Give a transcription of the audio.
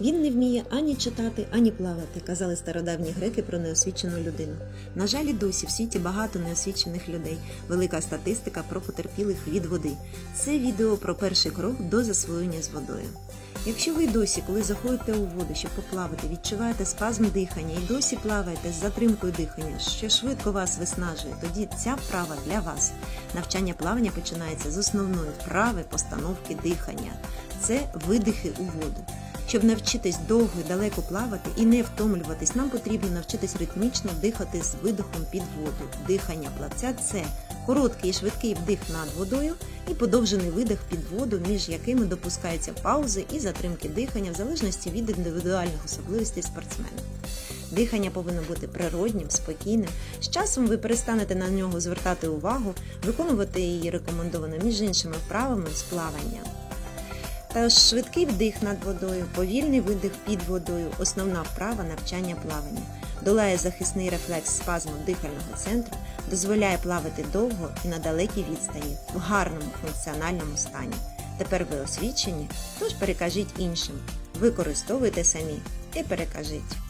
Він не вміє ані читати, ані плавати, казали стародавні греки про неосвічену людину. На жаль, і досі в світі багато неосвічених людей, велика статистика про потерпілих від води. Це відео про перший крок до засвоєння з водою. Якщо ви досі, коли заходите у воду, щоб поплавати, відчуваєте спазм дихання і досі плаваєте з затримкою дихання, що швидко вас виснажує, тоді ця вправа для вас. Навчання плавання починається з основної вправи постановки дихання. Це видихи у воду. Щоб навчитись довго і далеко плавати і не втомлюватись, нам потрібно навчитись ритмічно дихати з видихом під воду. Дихання плавця це короткий і швидкий вдих над водою і подовжений видих під воду, між якими допускаються паузи і затримки дихання в залежності від індивідуальних особливостей спортсмена. Дихання повинно бути природнім, спокійним. З часом ви перестанете на нього звертати увагу, виконувати її рекомендовано між іншими вправами з плавання. Тож швидкий вдих над водою, повільний видих під водою основна вправа навчання плавання. Долає захисний рефлекс спазму дихального центру, дозволяє плавати довго і на далекій відстані в гарному функціональному стані. Тепер ви освічені, тож перекажіть іншим. Використовуйте самі і перекажіть.